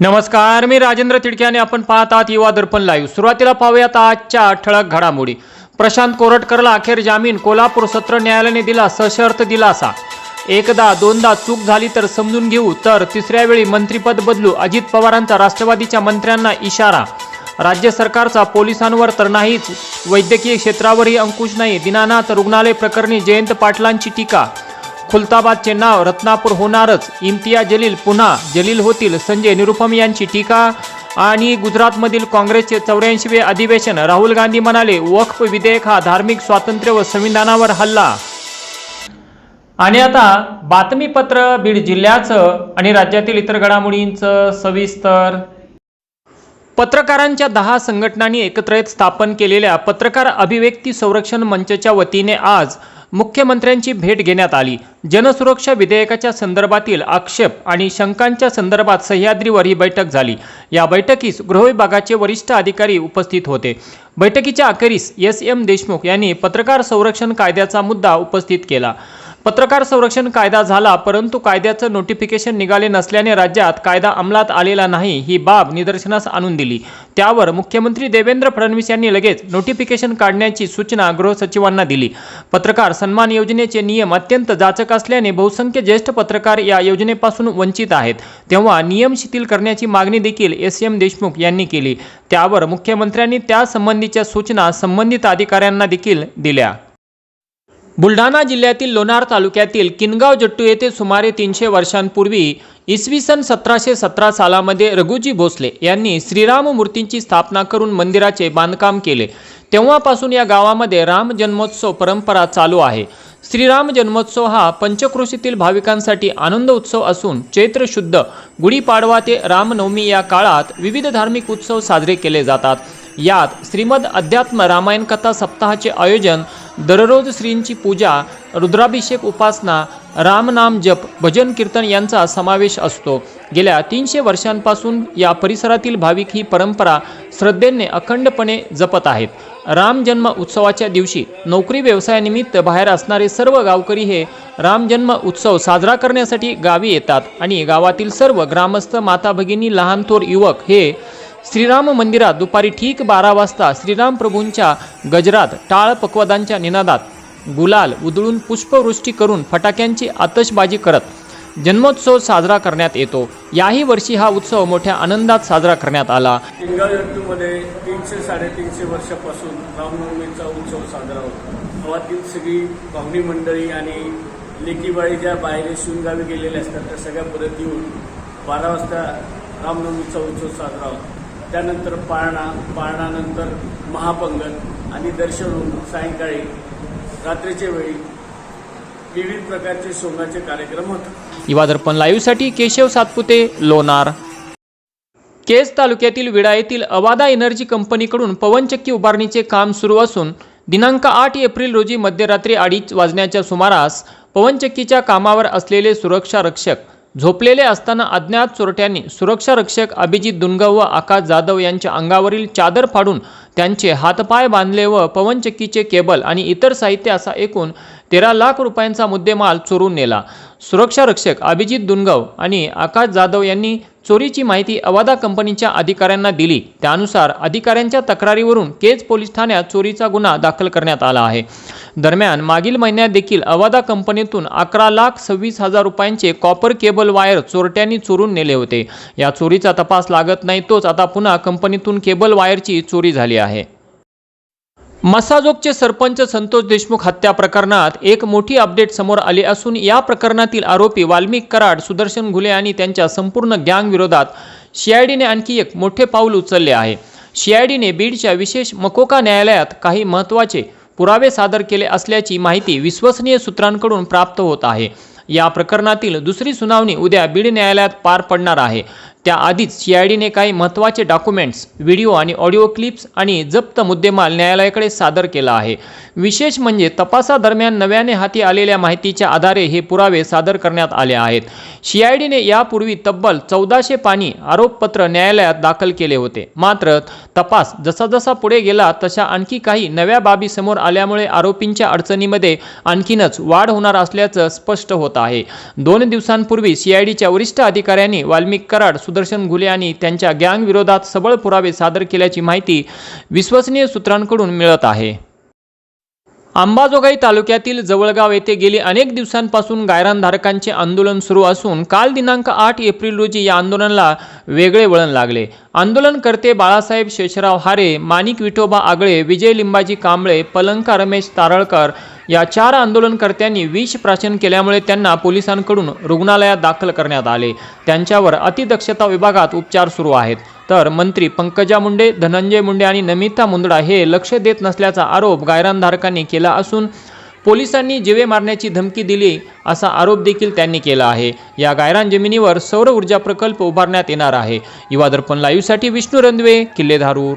नमस्कार मी राजेंद्र तिडके आणि आपण पाहत आहात युवा दर्पण लाईव्ह सुरुवातीला पाहूयात आजच्या ठळक घडामोडी. प्रशांत कोरटकरला अखेर जामीन कोल्हापूर सत्र न्यायालयाने दिला सशर्त दिलासा. एकदा दोनदा चूक झाली तर समजून घेऊ तर तिसऱ्या वेळी मंत्रिपद बदलू अजित पवारांचा राष्ट्रवादीच्या मंत्र्यांना इशारा. राज्य सरकारचा पोलिसांवर तर नाहीच वैद्यकीय क्षेत्रावरही अंकुश नाही. दिनानाथ रुग्णालय प्रकरणी जयंत पाटलांची टीका. खुलताबादचे नाव रत्नापूर होणारच. इम्तियाज जलील पुन्हा जलील होतील. संजय निरुपम यांची टीका आणि गुजरातमधील काँग्रेसचे चौऱ्याऐंशीवे अधिवेशन. राहुल गांधी म्हणाले वक्फ विधेयक हा धार्मिक स्वातंत्र्य व संविधानावर हल्ला. आणि आता बातमीपत्र बीड जिल्ह्याचं आणि राज्यातील इतर घडामोडींचं सविस्तर. पत्रकारांच्या दहा संघटनांनी एकत्रित स्थापन केलेल्या पत्रकार अभिव्यक्ती संरक्षण मंचच्या वतीने आज मुख्यमंत्र्यांची भेट घेण्यात आली. जनसुरक्षा विधेयकाच्या संदर्भातील आक्षेप आणि शंकांच्या संदर्भात सह्याद्रीवर ही बैठक झाली. या बैठकीस गृहविभागाचे वरिष्ठ अधिकारी उपस्थित होते. बैठकीच्या अखेरीस एस एम देशमुख यांनी पत्रकार संरक्षण कायद्याचा मुद्दा उपस्थित केला. पत्रकार संरक्षण कायदा झाला परंतु कायद्याचं नोटिफिकेशन निघाले नसल्याने राज्यात कायदा अंमलात आलेला नाही ही बाब निदर्शनास आणून दिली. त्यावर मुख्यमंत्री देवेंद्र फडणवीस यांनी लगेच नोटिफिकेशन काढण्याची सूचना गृहसचिवांना दिली. पत्रकार सन्मान योजनेचे नियम अत्यंत जाचक असल्याने बहुसंख्य ज्येष्ठ पत्रकार या योजनेपासून वंचित आहेत. तेव्हा नियम शिथिल करण्याची मागणी देखील एस. एम. देशमुख यांनी केली. त्यावर मुख्यमंत्र्यांनी त्यासंबंधीच्या सूचना संबंधित अधिकाऱ्यांना देखील दिल्या. बुलढाणा जिल्ह्यातील लोणार तालुक्यातील किनगाव जट्टू येथे सुमारे तीनशे वर्षांपूर्वी इसवी सन सतराशे सतरा सालामध्ये रघुजी भोसले यांनी श्रीराम मूर्तींची स्थापना करून मंदिराचे बांधकाम केले. तेव्हापासून या गावामध्ये राम जन्मोत्सव परंपरा चालू आहे. श्रीराम जन्मोत्सव हा पंचक्रोशीतील भाविकांसाठी आनंद उत्सव असून चैत्र शुद्ध गुढीपाडवा ते रामनवमी या काळात विविध धार्मिक उत्सव साजरे केले जातात. यात श्रीमद अध्यात्म रामायण कथा सप्ताहाचे आयोजन दररोज श्रींची पूजा रुद्राभिषेक उपासना रामनाम जप भजन कीर्तन यांचा समावेश असतो. गेल्या तीनशे वर्षांपासून या परिसरातील भाविक ही परंपरा श्रद्धेने अखंडपणे जपत आहेत. राम जन्म उत्सवाच्या दिवशी नोकरी व्यवसायानिमित्त बाहेर असणारे सर्व गावकरी हे रामजन्म उत्सव साजरा करण्यासाठी गावी येतात आणि गावातील सर्व ग्रामस्थ माता भगिनी लहान थोर युवक हे श्रीराम मंदिरात दुपारी ठीक बारा वाजता श्रीराम प्रभूंच्या गजरात टाळ पक्वादांच्या निनादात गुलाल उधळून पुष्पवृष्टी करून फटाक्यांची आतषबाजी करत जन्मोत्सव साजरा करण्यात येतो. याही वर्षी हा उत्सव मोठ्या आनंदात साजरा करण्यात आला. मध्ये तीनशे साडेतीनशे वर्षापासून रामनवमीचा उत्सव साजरा होतो. गावातील सगळी पाहुणी मंडळी आणि लेकीबाळी ज्या बाहेर शिवगावी गेलेल्या असतात त्या सगळ्या परत येऊन बारा वाजता रामनवमीचा उत्सव साजरा होतो. त्यानंतर पाळणा पाळणानंतर महापंगत आणि दर्शन होऊन सायंकाळी रात्रीच्या वेळी विविध प्रकारचे सोंगाचे कार्यक्रम होतात. युवा दर्पण लाईव्हसाठी केशव सातपुते लोणार. केज तालुक्यातील विडा येथील अवादा एनर्जी कंपनीकडून पवनचक्की उभारणीचे काम सुरू असून दिनांक आठ एप्रिल रोजी मध्यरात्री अडीच वाजण्याच्या सुमारास पवनचक्कीच्या कामावर असलेले सुरक्षा रक्षक झोपलेले असताना अज्ञात चोरट्यांनी सुरक्षा रक्षक अभिजित दुनगाव व आकाश जाधव यांच्या अंगावरील चादर फाडून त्यांचे हातपाय बांधले व पवनचक्कीचे केबल आणि इतर साहित्य असा एकूण तेरा लाख रुपयांचा मुद्देमाल चोरून नेला. सुरक्षा रक्षक अभिजित दुनगाव आणि आकाश जाधव यांनी चोरीची माहिती अवादा कंपनीच्या अधिकाऱ्यांना दिली. त्यानुसार अधिकाऱ्यांच्या तक्रारीवरून केज पोलीस ठाण्यात चोरीचा गुन्हा दाखल करण्यात आला आहे. दरम्यान मागील महिन्यात देखील अवादा कंपनीतून अकरा लाख सव्वीस हजार रुपयांचे कॉपर केबल वायर चोरट्यांनी चोरून नेले होते. या चोरीचा तपास लागत नाही तोच आता पुन्हा कंपनीतून केबल वायरची चोरी झाली आहे. मसाजोगचे सरपंच संतोष देशमुख हत्या प्रकरणात एक मोठी अपडेट समोर आली असून या प्रकरणातील आरोपी वाल्मिक कराड सुदर्शन घुले आणि त्यांच्या संपूर्ण गँगविरोधात सीआयडीने आणखी एक मोठे पाऊल उचलले आहे. सीआयडीने बीडच्या विशेष मकोका न्यायालयात काही महत्त्वाचे पुरावे सादर केले असल्याची माहिती विश्वसनीय सूत्रांकडून प्राप्त होत आहे. या प्रकरणातील दुसरी सुनावणी उद्या बीड न्यायालयात पार पडणार आहे. त्याआधीच सीआयडीने काही महत्त्वाचे डॉक्युमेंट्स व्हिडिओ आणि ऑडिओ क्लिप्स आणि जप्त मुद्देमाल न्यायालयाकडे सादर केला आहे. विशेष म्हणजे तपासादरम्यान नव्याने हाती आलेल्या माहितीच्या आधारे हे पुरावे सादर करण्यात आले आहेत. सीआयडीने यापूर्वी तब्बल चौदाशे पानी आरोपपत्र न्यायालयात दाखल केले होते. मात्र तपास. जसा जसा पुढे गेला तशा आणखी काही नव्या बाबी समोर आल्यामुळे आरोपींच्या अडचणीमध्ये आणखीनच वाढ होणार असल्याचं स्पष्ट होत आहे. दोन दिवसांपूर्वी सीआयडीच्या वरिष्ठ अधिकाऱ्यांनी वाल्मिक कराड सुदर्शन घुले आणि त्यांच्या गँगविरोधात सबळ पुरावे सादर केल्याची माहिती विश्वसनीय सूत्रांकडून मिळत आहे. अंबाजोगाई तालुक्यातील जवळगाव येथे गेली अनेक दिवसांपासून गायरानधारकांचे आंदोलन सुरू असून काल दिनांक आठ एप्रिल रोजी या आंदोलनाला वेगळे वळण लागले. आंदोलनकर्ते बाळासाहेब शेषराव हारे माणिक विठोबा आगळे विजय लिंबाजी कांबळे पलंका रमेश तारळकर या चार आंदोलनकर्त्यांनी विष प्राशन केल्यामुळे त्यांना पोलिसांकडून रुग्णालयात दाखल करण्यात आले. त्यांच्यावर अतिदक्षता विभागात उपचार सुरू आहेत. तर मंत्री पंकजा मुंडे धनंजय मुंडे आणि नमिता मुंदडा हे लक्ष देत नसल्याचा आरोप गायरानधारकांनी केला असून पोलिसांनी जिवे मारण्याची धमकी दिली असा आरोप देखील त्यांनी केला आहे. या गायरान जमिनीवर सौर ऊर्जा प्रकल्प उभारण्यात येणार आहे. युवा दर्पण लाईव्हसाठी विष्णू रंधवे किल्लेधारूर.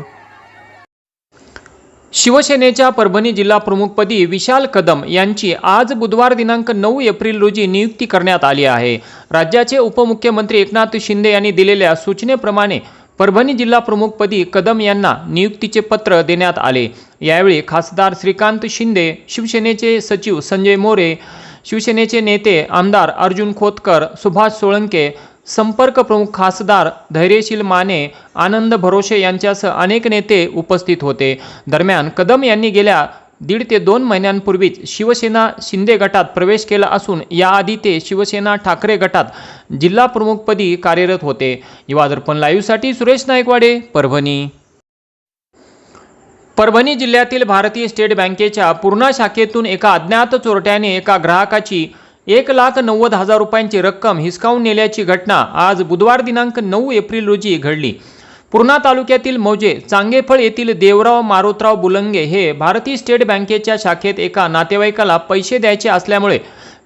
शिवसेनेच्या परभणी जिल्हा प्रमुखपदी विशाल कदम यांची आज बुधवार दिनांक नऊ एप्रिल रोजी नियुक्ती करण्यात आली आहे. राज्याचे उपमुख्यमंत्री एकनाथ शिंदे यांनी दिलेल्या सूचनेप्रमाणे परभणी जिल्हा प्रमुखपदी कदम यांना नियुक्तीचे पत्र देण्यात आले. यावेळी खासदार श्रीकांत शिंदे शिवसेनेचे सचिव संजय मोरे शिवसेनेचे नेते आमदार अर्जुन खोतकर सुभाष सोळंके संपर्क प्रमुख खासदार धैर्यशील माने आनंद भरोसे यांच्यासह अनेक नेते उपस्थित होते. दरम्यान कदम यांनी गेल्या दीड ते दोन महिन्यांपूर्वीच शिवसेना शिंदे गटात प्रवेश केला असून याआधी ते शिवसेना ठाकरे गटात जिल्हा प्रमुखपदी कार्यरत होते. युवा दर्पण लाईव्हसाठी सुरेश नायकवाडे परभणी. परभणी जिल्ह्यातील भारतीय स्टेट बँकेच्या पूर्णा शाखेतून एका अज्ञात चोरट्याने एका ग्राहकाची एक लाख नव्वद हजार रुपयांची रक्कम हिसकावून नेल्याची घटना आज बुधवार दिनांक नऊ एप्रिल रोजी घडली. पूर्णा तालुक्यातील मौजे चांगेफळ येथील देवराव मारोतराव बुलंगे हे भारतीय स्टेट बँकेच्या शाखेत एका नातेवाईकाला पैसे द्यायचे असल्यामुळे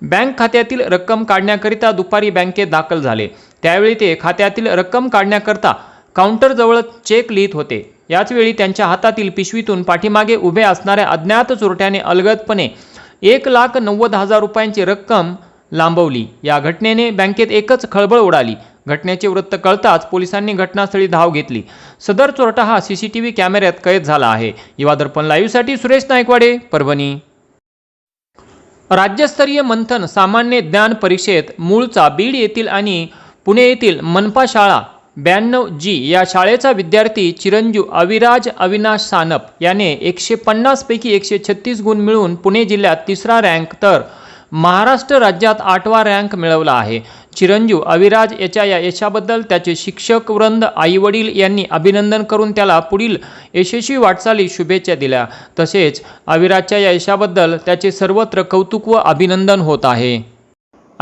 बँक खात्यातील रक्कम काढण्याकरिता दुपारी बँकेत दाखल झाले. त्यावेळी ते खात्यातील रक्कम काढण्याकरता काउंटरजवळ चेक लिहित होते. याचवेळी त्यांच्या हातातील पिशवीतून पाठीमागे उभे असणाऱ्या अज्ञात चोरट्याने अलगदपणे एक लाख नव्वद हजार रुपयांची रक्कम लांबवली. या घटनेने बँकेत एकच खळबळ उडाली. घटनेचे वृत्त कळताच पोलिसांनी घटनास्थळी धाव घेतली. सदर चोरटा हा सी सी टी व्ही कॅमेऱ्यात कैद झाला आहे. युवा दर्पण लाईव्हसाठी सुरेश नायकवाडे परभणी. राज्यस्तरीय मंथन सामान्य ज्ञान परीक्षेत मूळचा बीड येथील आणि पुणे येथील मनपा शाळा ब्याण्णव जी या शाळेचा विद्यार्थी चिरंजीव अविराज अविनाश सानप याने एकशे पन्नासपैकी एकशे छत्तीस गुण मिळवून पुणे जिल्ह्यात तिसरा रँक तर महाराष्ट्र राज्यात आठवा रँक मिळवला आहे. चिरंजीव अविराज याच्या या यशाबद्दल त्याचे शिक्षक वृंद आईवडील यांनी अभिनंदन करून त्याला पुढील यशस्वी वाटचाली शुभेच्छा दिल्या. तसेच अविराजच्या या यशाबद्दल त्याचे सर्वत्र कौतुक व अभिनंदन होत आहे.